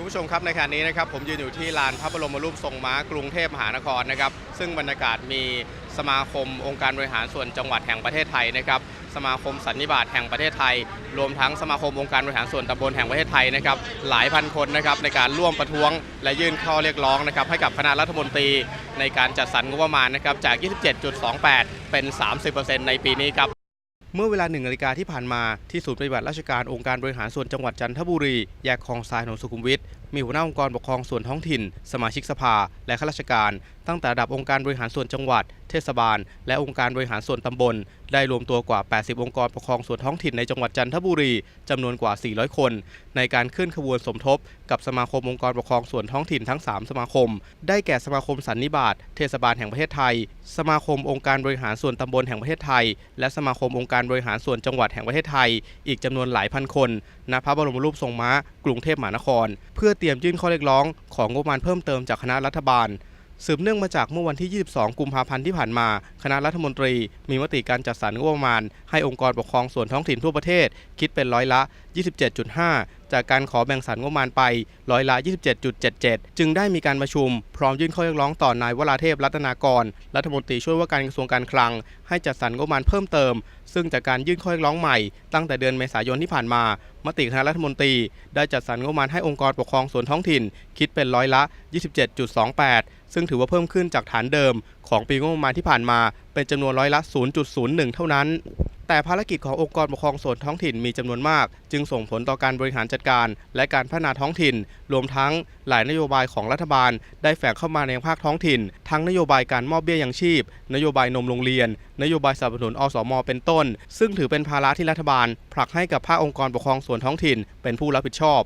คุณผู้ชมครับในขณะนี้นะครับผมยืนอยู่ที่ลานพระบรมรูปทรงม้ากรุงเทพมหานครนะครับซึ่งบรรยากาศมีสมาคมองค์การบริหารส่วนจังหวัดแห่งประเทศไทยนะครับสมาคมสันนิบาตแห่งประเทศไทย รวมทั้งสมาคมองค์การบริหารส่วนตำบลแห่งประเทศไทยนะครับหลายพันคนนะครับในการร่วมประท้วง และยื่นข้อเรียกร้องนะครับให้กับคณะรัฐมนตรีในการจัดสรรงบประมาณนะครับจาก 27.28 เป็น 30%ในปีนี้ครับ เมื่อเวลาหนึ่งนาฬิกาที่ผ่านมาที่ศูนย์ปฏิบัติราชการองค์การบริหารส่วนจังหวัดจันทบุรีแยกคลองทรายถนนสุขุมวิท มีหัวหน้าองค์กรปกครองส่วนท้องถิ่น สมาชิกสภา และข้าราชการ ตั้งแต่ระดับองค์การบริหารส่วนจังหวัด เทศบาล และองค์การบริหารส่วนตำบล ได้รวมตัวกว่า 80 องค์กรปกครองส่วนท้องถิ่นในจังหวัดจันทบุรีจำนวนกว่า 400 คน ในการขึ้นขบวนสมทบ กับสมาคมองค์กรปกครองส่วนท้องถิ่นทั้ง 3 สมาคม ได้แก่สมาคมสันนิบาตเทศบาลแห่งประเทศไทย สมาคมองค์การบริหารส่วนตำบลแห่งประเทศไทย และสมาคมองค์การบริหารส่วนจังหวัดแห่งประเทศไทย อีกจำนวนหลายพันคนณพระบรมรูปทรงม้ากรุงเทพมหานคร เพื่อเตรียมยื่นข้อเรียกร้องของงบประมาณเพิ่มเติมจากคณะรัฐบาล สืบเนื่องมาจากเมื่อวันที่ 22 กุมภาพันธ์ที่ผ่านมา คณะรัฐมนตรี มีมติการจัดสรรงบประมาณ ให้องค์กรปกครองส่วนท้องถิ่นทั่วประเทศ คิดเป็นร้อยละ 27.5 จากการขอแบ่งสรรงบประมาณไปร้อยละ 27.77 จึงได้มีการประชุม พร้อมยื่นข้อเรียกร้องต่อนายวราเทพรัตนากร รัฐมนตรีช่วยว่าการกระทรวงการคลัง ให้จัดสรรงบประมาณเพิ่มเติม ซึ่งจากการยื่นข้อเรียกร้องใหม่ ตั้งแต่เดือนเมษายนที่ผ่านมา มติคณะรัฐมนตรีได้จัดสรรงบประมาณให้องค์กรปกครองส่วนท้องถิ่น คิดเป็นร้อยละ 27.28 ซึ่งถือว่าเพิ่มขึ้นจากฐานเดิมของปีงบประมาณที่ผ่านมาเป็นจำนวนร้อยละ 0.01 เท่านั้น แต่ภารกิจขององค์กรปกครองส่วนท้องถิ่นมีจำนวนมาก จึงส่งผลต่อการบริหารจัดการ และการพัฒนาท้องถิ่น รวมทั้งหลายนโยบายของรัฐบาล ได้แฝงเข้ามาในภาคท้องถิ่น ทั้งนโยบายการมอบเบี้ยยังชีพ นโยบายนมโรงเรียน นโยบายสนับสนุนอสม เป็นต้น ซึ่งถือเป็นภาระที่รัฐบาลผลักให้กับภาคองค์กรปกครองส่วนท้องถิ่น เป็นผู้รับผิดชอบ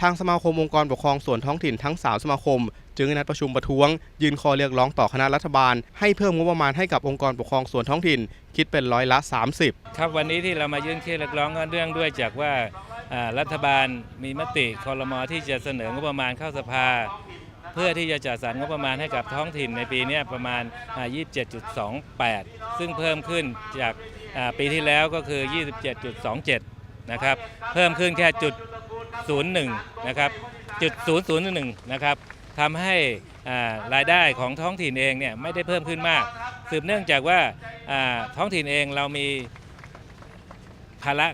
ทางสมาคมองค์กรปกครองส่วนท้องถิ่นทั้ง 3 สมาคม จึงนัดประชุมประท้วง ยืนข้อเรียกร้องต่อคณะรัฐบาล ให้เพิ่มงบประมาณให้กับองค์กรปกครองส่วนท้องถิ่น คิดเป็นร้อยละ 30 ครับวันนี้ที่เรามายื่นข้อเรียกร้องก็เรื่องด้วยจากว่ารัฐบาลมีมติคอรมอที่จะเสนองบประมาณเข้าสภา เพื่อที่จะจัดสรรงบประมาณให้กับท้องถิ่นในปีนี้ประมาณอ่า27.28 ซึ่งเพิ่มขึ้นจากปีที่แล้วก็คือ 27.27 นะครับ เพิ่มขึ้นแค่จุด 01 นะครับจุด 001 นะครับทำให้รายได้ของท้องถิ่นเองเนี่ยไม่ได้เพิ่มขึ้นมาก สืบเนื่องจากว่าท้องถิ่นเองเรามีภาระ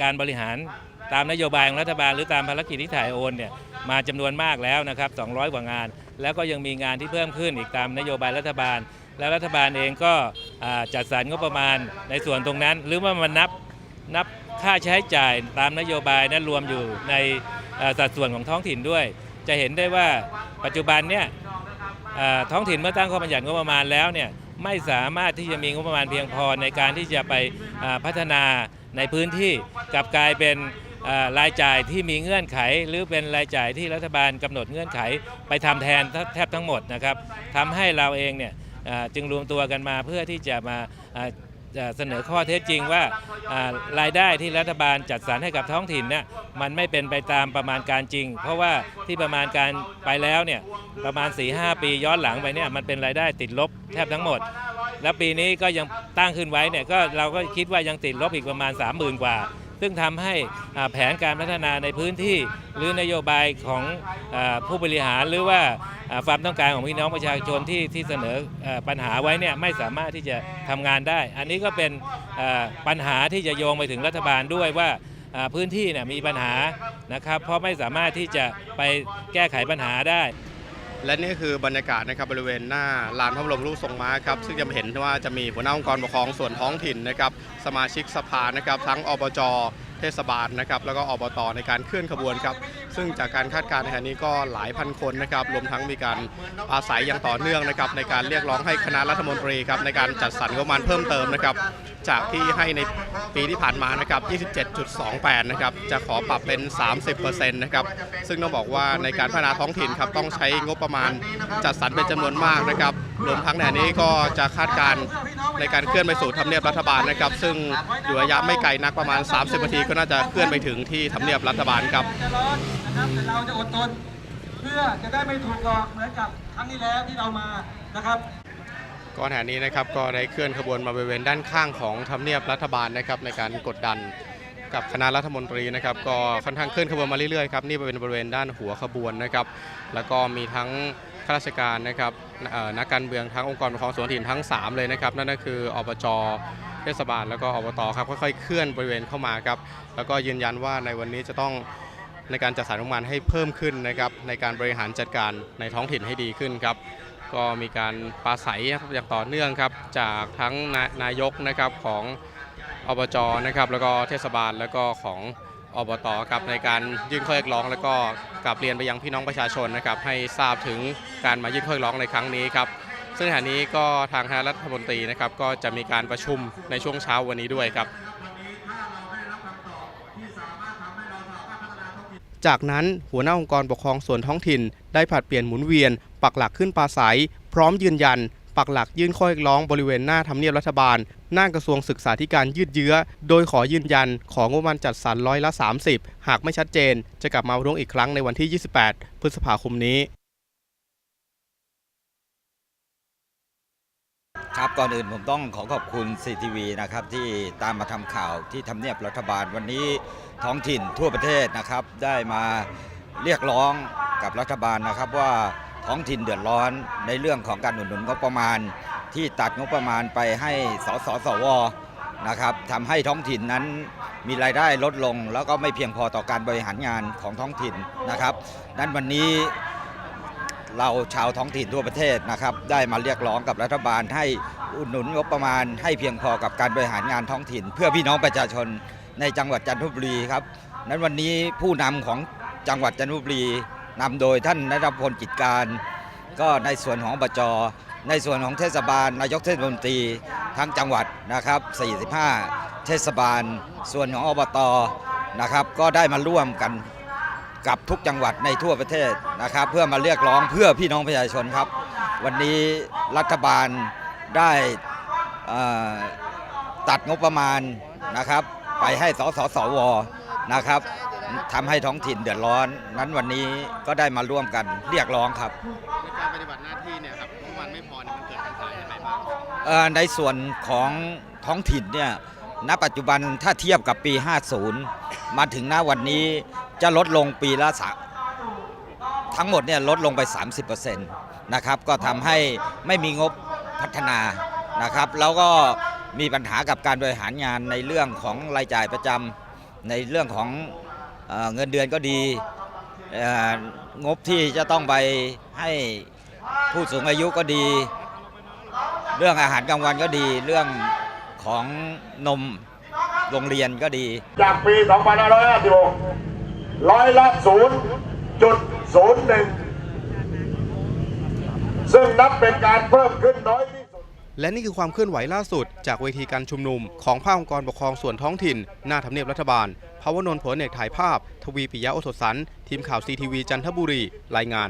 การบริหารตามนโยบายของรัฐบาลหรือตามภารกิจที่ถ่ายโอนเนี่ยมาจำนวนมากแล้วนะครับ 200 กว่างาน แล้วก็ยังมีงานที่เพิ่มขึ้นอีกตามนโยบายรัฐบาล แล้วรัฐบาลเองก็จัดสรรงบประมาณในส่วนตรงนั้น หรือว่ามันนับนับ ค่าใช้จ่ายตามนโยบายนั้นรวมอยู่ในสัดส่วนของท้องถิ่นด้วย จะเห็นได้ว่าปัจจุบันเนี่ยท้องถิ่นเมื่อตั้งข้อบัญญัติงบประมาณแล้วเนี่ยไม่สามารถที่จะมีงบประมาณเพียงพอในการที่จะไปพัฒนาในพื้นที่กลับกลายเป็นรายจ่ายที่มีเงื่อนไข หรือเป็นรายจ่ายที่รัฐบาลกำหนดเงื่อนไข ไปทำแทนแทบทั้งหมดนะครับทำให้เราเองเนี่ยจึงรวมตัวกันมาเพื่อที่จะมา เสนอข้อเท็จจริงว่ารายได้ที่รัฐบาลจัดสรรให้กับท้องถิ่นเนี่ยมันไม่เป็นไปตามประมาณการจริง เพราะว่าที่ประมาณการไปแล้วเนี่ยประมาณ 4-5 ปีย้อนหลังไปเนี่ยมันเป็นรายได้ติดลบแทบทั้งหมด แล้วปีนี้ก็ยังตั้งขึ้นไว้เนี่ยก็เราก็คิดว่ายังติดลบอีกประมาณ 30,000 กว่า ซึ่งทำให้แผนการพัฒนาในพื้นที่หรือนโยบายของอผู้บริหารหรือว่าความต้องการของพี่น้องประชาชนที่ที่เสนออปัญหาไว้เนี่ยไม่สามารถที่จะทำงานได้ อันนี้ก็เป็นปัญหาที่จะโยงไปถึงรัฐบาลด้วยว่าพื้นที่เนี่ยมีปัญหานะครับเพราะไม่สามารถที่จะไปแก้ไขปัญหาได้ และนี่คือบรรยากาศนะครับบริเวณหน้าลานพระบรมรูปทรงม้าครับซึ่งจะเห็นว่าจะมีหัวหน้าองค์กรปกครองส่วนท้องถิ่นนะครับสมาชิกสภานะครับทั้งอบจ เทศบาลนะครับแล้วก็อบตในการเคลื่อนขบวนครับซึ่งจากการคาดการณ์ในขณะนี้ก็หลายพันคนนะครับรวมทั้งมีการอาศัยอย่างต่อเนื่องนะครับในการเรียกร้องให้คณะรัฐมนตรีครับในการจัดสรรงบประมาณเพิ่มเติมนะครับจากที่ให้ในปีที่ผ่านมานะครับ 27.28 นะครับ จะขอปรับเป็น 30%นะครับ ซึ่งต้องบอกว่าในการพัฒนาท้องถิ่นครับต้องใช้งบประมาณจัดสรรเป็นจำนวนมากนะครับ รวมทั้งในนี้ก็จะคาดการณ์ในการเคลื่อนไปสู่ทำเนียบรัฐบาลนะครับ ซึ่งอยู่ระยะไม่ไกลนักประมาณ 30นาทีก็น่าจะเคลื่อนไปถึงที่ทำเนียบรัฐบาลครับจะร้อนนะครับแต่เราจะอดทนเพื่อจะได้ไม่ถูกหลอกเหมือนกับครั้งที่แล้วที่เรามานะครับก็ขณะนี้นะครับก็ได้เคลื่อนขบวนมาบริเวณด้านข้างของทำเนียบรัฐบาลนะครับในการกดดัน กับคณะรัฐมนตรีนะครับก็ค่อนข้างเคลื่อนขบวนมาเรื่อยๆครับนี่เป็นบริเวณด้านหัวขบวนนะครับแล้วก็มีทั้งข้าราชการนะครับนักการเมืองทั้งองค์กรปกครองส่วนท้องถิ่นทั้ง 3 เลยนะครับ นั่นก็คืออบจเทศบาลแล้วก็อบตครับค่อยๆเคลื่อนบริเวณเข้ามาครับแล้วก็ยืนยันว่าในวันนี้จะต้องในการจัดสรรงบประมาณให้เพิ่มขึ้นนะครับในการบริหารจัดการในท้องถิ่นให้ดีขึ้นครับก็มีการปราศัยอย่างต่อเนื่องครับจากทั้งนายกนะครับของ อบจนะครับแล้วก็เทศบาลแล้วก็ของอบตครับในการยื่นข้อเรียกร้อง แล้วก็กลับเรียนไปยังพี่น้องประชาชนนะครับให้ทราบถึงการมายื่นข้อเรียกร้องในครั้งนี้ครับซึ่งขณะนี้ก็ทางคณะรัฐมนตรีนะครับก็จะมีการประชุมในช่วงเช้าวันนี้ด้วยครับจากนั้นหัวหน้าองค์กรปกครองส่วนท้องถิ่น ได้ผลัดเปลี่ยนหมุนเวียน ปักหลักขึ้นปราศัยพร้อมยืนยัน ปักหลักยื่นข้อเรียกร้องบริเวณหน้าทำเนียบรัฐบาล หน้ากระทรวงศึกษาธิการยืดเยื้อ โดยขอยืนยันของงบประมาณจัดสรรร้อยละ 30 หากไม่ชัดเจน จะกลับมาร้องอีกครั้งในวันที่ 28 พฤษภาคมนี้ ครับก่อนอื่นผมต้องขอขอบคุณ CTV นะครับที่ตามมาทำข่าวที่ทำเนียบรัฐบาลวันนี้ท้องถิ่นทั่วประเทศนะครับ ได้มาเรียกร้องกับรัฐบาลนะครับว่า ท้องถิ่นเดือดร้อนในเรื่องของการหนุนหนุนงบประมาณ ที่ตัดงบประมาณไปให้สสสวนะครับทำให้ท้องถิ่นนั้นมีรายได้ลดลง แล้วก็ไม่เพียงพอต่อการบริหารงานของท้องถิ่นนะครับนั้นวันนี้เราชาวท้องถิ่นทั่วประเทศนะครับ ได้มาเรียกร้องกับรัฐบาลให้อุดหนุนงบประมาณ ให้เพียงพอกับการบริหารงานท้องถิ่น เพื่อพี่น้องประชาชนในจังหวัดจันทบุรีครับนั้นวันนี้ผู้นำของจังหวัดจันทบุรี นำโดยท่านนรพลกิจการ ก็ในส่วนของบจในส่วนของเทศบาลนายกเทศมนตรีทั้งจังหวัดนะครับ 45 เทศบาล ส่วนของอบตนะครับ ก็ได้มาร่วมกันกับทุกจังหวัดในทั่วประเทศนะครับ เพื่อมาเรียกร้องเพื่อพี่น้องประชาชนครับ วันนี้รัฐบาลได้ตัดงบประมาณนะครับ ไปให้สสสวนะครับ ทำให้ท้องถิ่นเดือดร้อน นั้นวันนี้ก็ได้มาร่วมกันเรียกร้องครับ ในการปฏิบัติหน้าที่เนี่ยครับงบประมาณไม่พอเนี่ยมันเกิดปัญหาอย่างไรบ้างเอ่อในส่วนของท้องถิ่นเนี่ยณปัจจุบันถ้าเทียบกับปี 50 มาถึงหน้าวันนี้จะลดลงปีละสะทั้งหมดเนี่ยลดลงไป 30%นะครับก็ทำให้ไม่มีงบพัฒนานะครับ แล้วก็มีปัญหากับการบริหารงานในเรื่องของรายจ่ายประจำในเรื่องของ เงินเดือนก็ดีงบที่จะต้องไปให้ผู้สูงอายุก็ดี เรื่องอาหารกลางวันก็ดี เรื่องของนมโรงเรียนก็ดี จากปี 2556ร้อยละ0.01 ซึ่งนับเป็นการเพิ่มขึ้นน้อยที่ และนี่คือความเคลื่อนไหวล่าสุด จากเวทีการชุมนุม ของภาคองค์กรปกครองส่วนท้องถิ่น หน้าทำเนียบรัฐบาลภาวนนท์ผลเอกถ่ายภาพ ทวีปิยะโอสถสัน ทีมข่าวซีทีวีจันทบุรี รายงาน